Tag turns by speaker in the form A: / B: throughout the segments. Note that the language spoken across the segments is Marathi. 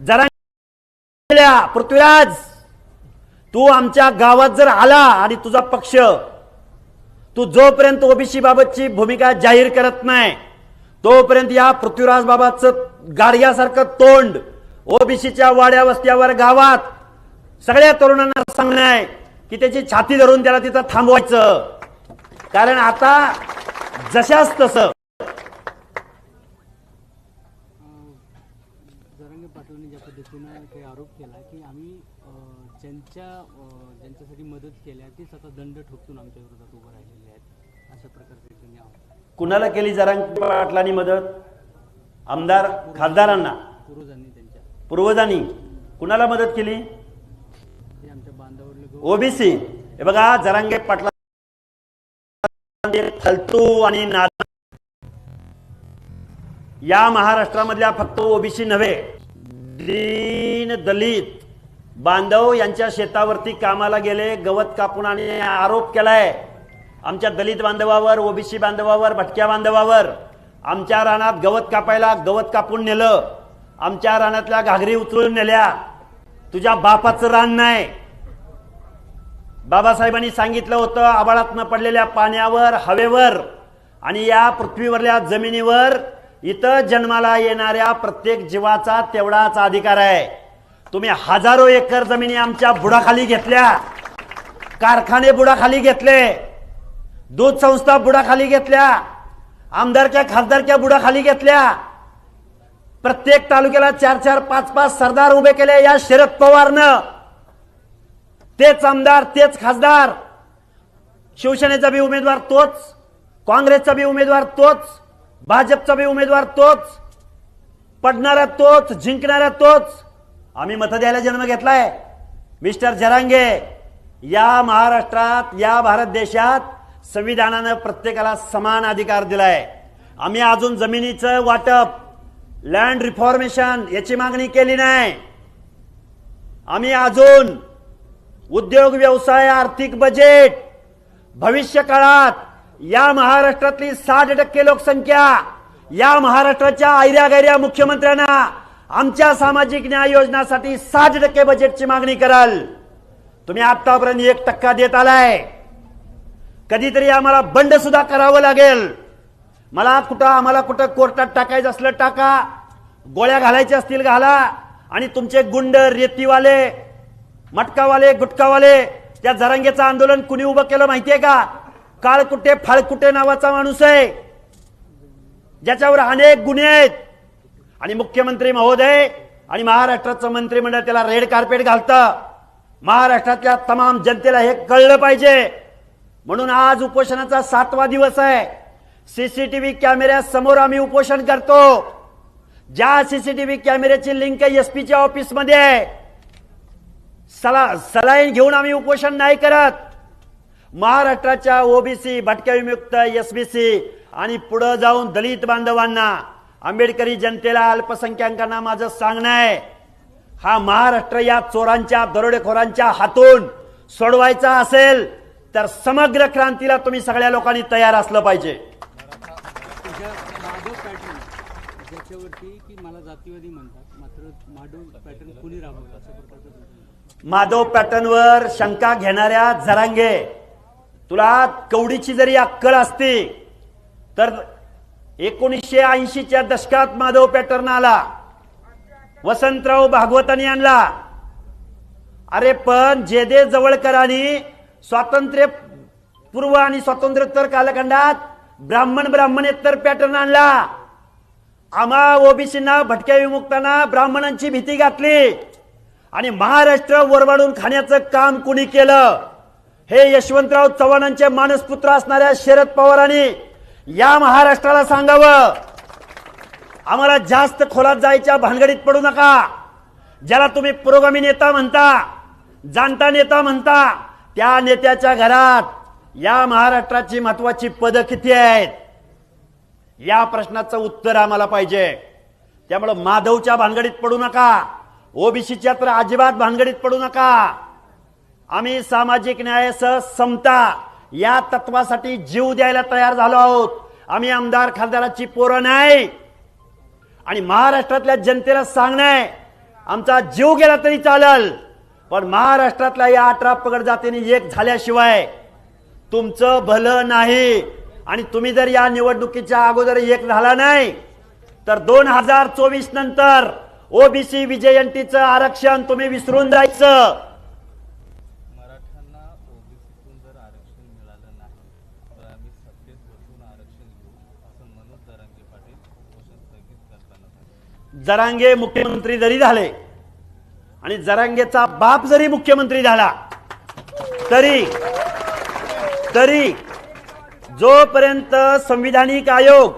A: जरा पृथ्वीराज तू आमच्या गावात जर आला आणि तुझा पक्ष तू जोपर्यंत ओबीसी बाबतची भूमिका जाहीर करत नाही तोपर्यंत या पृथ्वीराज बाबाचं गाडग्यासारखं तोंड ओबीसीच्या वाड्या वस्त्यावर गावात सगळ्या तरुणांना सांगणं आहे की त्याची छाती धरून त्याला तिथं थांबवायचं. कारण आता जशाच तसं
B: जरांगे पाटलांनी ज्या पद्धतीनं काही आरोप केला की आम्ही अ, अ, ज्यांच्यासाठी मदत केल्या तेच आता दंड ठोकून आमच्या विरोधात उभं राहिलेले आहेत. अशा प्रकारचे त्यांनी
A: कुणाला केली जरांग पाटलांनी मदत? आमदार खासदारांना?
B: पूर्वजांनी त्यांच्या.
A: पूर्वजांनी कुणाला मदत केली?
B: आमच्या
A: ओबीसी. हे बघा जरांगे पाटला फलतू आणि नाद या महाराष्ट्रामधल्या फक्त ओबीसी नव्हे दीन दलित. बांधव यांच्या शेतावरती कामाला गेले गवत कापून आणि आरोप केलाय. आमच्या दलित बांधवावर ओबीसी बांधवावर भटक्या बांधवावर. आमच्या रानात गवत कापायला गवत कापून नेलं. आमच्या रानातल्या घागरी उचलून नेल्या. तुझ्या बापाचं रान नाही. बाबासाहेबांनी सांगितलं होतं आबाळातनं पडलेल्या पाण्यावर हवेवर आणि या पृथ्वीवरल्या जमिनीवर इथं जन्माला येणाऱ्या प्रत्येक जीवाचा तेवढाच अधिकार आहे. तुम्ही हजारो एकर जमिनी आमच्या बुडाखाली घेतल्या. कारखाने बुडाखाली घेतले. दूध संस्था बुडाखाली घेतल्या. आमदारच्या खासदारच्या बुडाखाली घेतल्या. प्रत्येक तालुक्याला चार चार पाच पाच सरदार उभे केले या शरद पवारनं. तेच आमदार तेच खासदार. शिवसेनेचा बी उमेदवार तोच. काँग्रेसचा बी उमेदवार तोच. भाजपचा बी उमेदवार तोच. पडणारा तोच जिंकणारा तोच. आम्ही मत द्यायला जन्म घेतलाय. मिस्टर जरांगे या महाराष्ट्रात या भारत देशात संविधानानं प्रत्येकाला समान अधिकार दिलाय. आम्ही अजून जमिनीचं वाटप लँड रिफॉर्मेशन याची मागणी केली नाही. आम्ही अजून उद्योग व्यवसाय आर्थिक बजेट भविष्य काळात या महाराष्ट्रातली साठ टक्के लोकसंख्या या महाराष्ट्राच्या आयऱ्या गैऱ्या मुख्यमंत्र्यांना आमच्या सामाजिक न्याय योजनासाठी साठ टक्के बजेटची मागणी कराल. तुम्ही आतापर्यंत एक टक्का देत आलाय. कधीतरी आम्हाला बंड सुद्धा करावं लागेल. मला कुठं आम्हाला कुठं कोर्टात टाकायचं असलं टाका. गोळ्या घालायच्या असतील घाला. आणि तुमचे गुंड रेतीवाले मटकावाले गुटकावाले त्या जरांगेचं आंदोलन कुणी उभं केलं माहितीये का? काळकुटे फाळकुटे नावाचा माणूस आहे. ज्याच्यावर अनेक गुन्हे आहेत. आणि मुख्यमंत्री महोदय आणि महाराष्ट्राचं मंत्रिमंडळ त्याला रेड कार्पेट घालतं. महाराष्ट्रातल्या तमाम जनतेला हे कळलं पाहिजे. म्हणून आज उपोषणाचा सातवा दिवस आहे. सीसीटीव्ही कॅमेऱ्या समोर आम्ही उपोषण करतो. ज्या सीसीटीव्ही कॅमेऱ्याची लिंक एसपीच्या ऑफिसमध्ये आहे. सला सलाईन घेऊन आम्ही उपोषण नाही करत. महाराष्ट्राच्या ओबीसी भटक्या विमुक्त एसबीसी आणि पुढे जाऊन दलित बांधवांना आंबेडकरी जनतेला अल्पसंख्याकांना माझं सांगणं आहे. हा महाराष्ट्र या चोरांच्या दरोडेखोरांच्या हातून सोडवायचा असेल तर समग्र क्रांतीला तुम्ही सगळ्या लोकांनी तयार असलं पाहिजे.
B: माधव पॅटर्न माधव
A: पॅटर्नवर शंका घेणाऱ्या जरांगे तुला कवडीची जरी अक्कल असती तर एकोणीसशे ऐंशीच्या दशकात माधव पॅटर्न आला. वसंतराव भागवतांनी आणला. अरे पण जेदे जवळकरांनी स्वातंत्र्य पूर्व आणि स्वातंत्र्योत्तर कालखंडात ब्राह्मण ब्राह्मणेतर पॅटर्न आणला. आम्हा ओबीसींना भटक्या विमुक्तांना ब्राह्मणांची भीती घातली. आणि महाराष्ट्र वरवाडून खाण्याचं काम कुणी केलं? हे यशवंतराव चव्हाणांचे मानसपुत्र असणाऱ्या शरद पवारांनी या महाराष्ट्राला सांगावं. आम्हाला जास्त खोलात जायच्या भानगडीत पडू नका. ज्याला तुम्ही पुरोगामी नेता म्हणता जाणता नेता म्हणता त्या नेत्याच्या घरात या महाराष्ट्राची महत्वाची पदं किती आहेत? या प्रश्नाचं उत्तर आम्हाला पाहिजे. त्यामुळं माधवच्या भानगडीत पडू नका. ओबीसीच्या तर अजिबात भानगडीत पडू नका. आम्ही सामाजिक न्यायासह समता या तत्वासाठी जीव द्यायला तयार झालो आहोत. आम्ही आमदार खासदाराची पोरं नाही. आणि महाराष्ट्रातल्या जनतेला सांगणं आहे आमचा जीव गेला तरी चालल. पण महाराष्ट्रातल्या या अठरा पगड जातीने एक झाल्याशिवाय तुमचं भलं नाही. आणि तुम्ही जर या निवडणुकीच्या अगोदर एक झाला नाही तर दोन हजार चोवीस नंतर ओबीसी विजयंतीचं आरक्षण तुम्ही विसरून जायचं
C: मराठ्यांना ओबीसीतून जर आरक्षण मिळालं नाही तर आम्ही सत्तेत बसून आरक्षण घेऊ असं मनोज दरांगे पाटील उपोषण स्थगित करताना सांगितलं
A: जरांगे मुख्यमंत्री जरी झाले आणि जरांगेचा बाप जरी मुख्यमंत्री झाला तरी तरी जोपर्यंत संविधानिक आयोग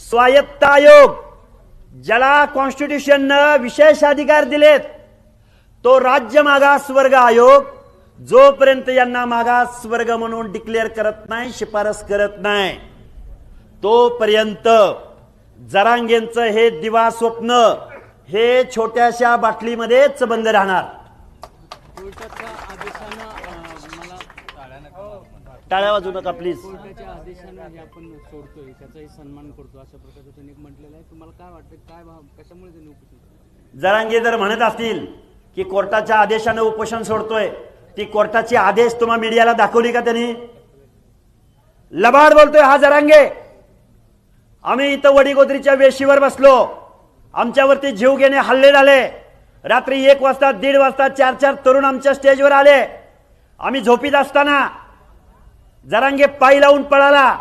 A: स्वायत्त आयोग ज्याला कॉन्स्टिट्यूशननं विशेष अधिकार दिलेत तो राज्य मागास वर्ग आयोग जोपर्यंत यांना मागास वर्ग म्हणून डिक्लेअर करत नाही शिफारस करत नाही तोपर्यंत जरांगेंचं हे दिवा स्वप्न हे छोट्याशा बाटलीमध्येच बंद राहणार.
C: टाळ्या
A: वाजू नका प्लीज
B: कोर्टाच्या आदेशानं हे आपण सोडतोय त्याचाही सन्मान करतो अशा प्रकारचं त्यांनी एक म्हटलेलं आहे. तुम्हाला काय वाटतं काय भाव कशामुळे त्यांनी उपोषण केलं?
A: जरांगे जर म्हणत असतील की कोर्टाच्या आदेशानं उपोषण सोडतोय ती कोर्टाची आदेश तुम्हा मीडियाला दाखवली का त्यांनी? लबाड बोलतोय हा जरांगे. आम्ही इथं वडीगोदरीच्या वेशीवर बसलो. आमच्यावरती जीव घेणे हल्ले झाले. रात्री एक वाजता दीड वाजता चार चार तरुण आमच्या स्टेजवर आले. आम्ही झोपीत असताना जरांगे पायी लावून पळाला.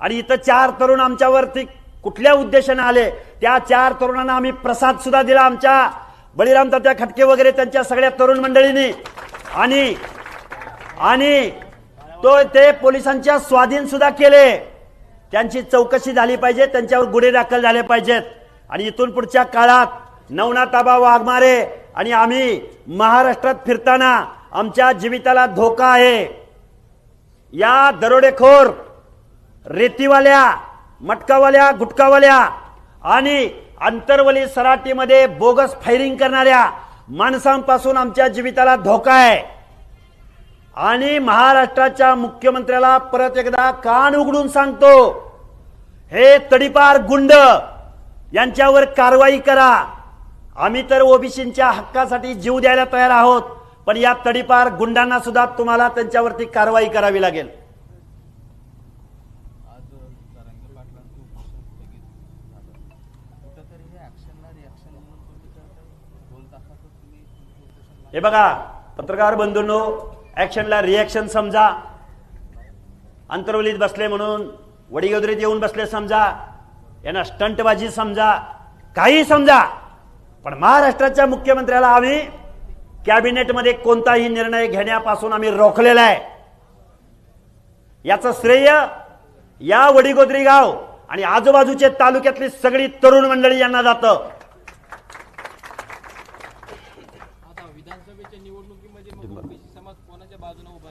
A: आणि इथं चार तरुण आमच्यावरती कुठल्या उद्देशाने आले? त्या चार तरुणांना आम्ही प्रसाद सुद्धा दिला आमच्या. बळीराम तात्या खटके वगैरे त्यांच्या सगळ्या तरुण मंडळींनी. आणि आणि तो ते पोलिसांच्या स्वाधीन सुद्धा केले. त्यांची चौकशी झाली पाहिजे त्यांच्यावर गुन्हे दाखल झाले पाहिजेत. आणि इथून पुढच्या काळात नवनाताबा वाघमारे आणि आम्ही महाराष्ट्रात फिरताना आमच्या जीविताला धोका आहे. या दरोडेखोर रेतीवाल्या मटकावाल्या गुटकावाल्या आणि अंतरवली सराटीमध्ये बोगस फायरिंग करणाऱ्या माणसांपासून आमच्या जीविताला धोका आहे. आणि महाराष्ट्राच्या मुख्यमंत्र्याला परत एकदा कान उघडून सांगतो हे तडीपार गुंड यांच्यावर कारवाई करा. आम्ही तर ओबीसींच्या हक्कासाठी जीव द्यायला तयार आहोत पण या तडीपार गुंडांना सुद्धा तुम्हाला त्यांच्यावरती कारवाई करावी लागेल.
C: हे
A: बघा पत्रकार बंधूंनो ऍक्शनला रिॲक्शन समजा. अंतरवलीत बसले म्हणून वडीगोदरीत येऊन बसले समजा. यांना स्टंटबाजी समजा. काही समजा. पण महाराष्ट्राच्या मुख्यमंत्र्याला आम्ही कॅबिनेटमध्ये कोणताही निर्णय घेण्यापासून आम्ही रोखलेला आहे. याचं श्रेय या वडीगोदरी गाव आणि आजूबाजूचे तालुक्यातली सगळी तरुण मंडळी यांना जातं
B: आता विधानसभेच्या निवडणुकीमध्ये मग ओबीसी समाज कोणाच्या बाजूने उभं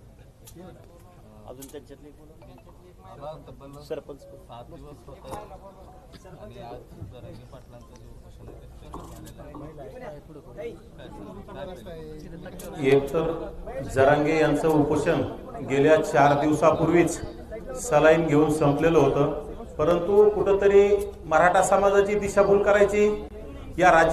A: अजून त्यांच्यातले सरपंच
C: सात दिवस होत आणि आज दरांगे पाटलांचं जे उपोषण आहे
D: तर जरांगे यांचं उपोषण गेल्या चार दिवसापूर्वीच सलाईन घेऊन संपलेलं होतं. परंतु कुठंतरी मराठा समाजाची दिशाभूल करायची या राज्य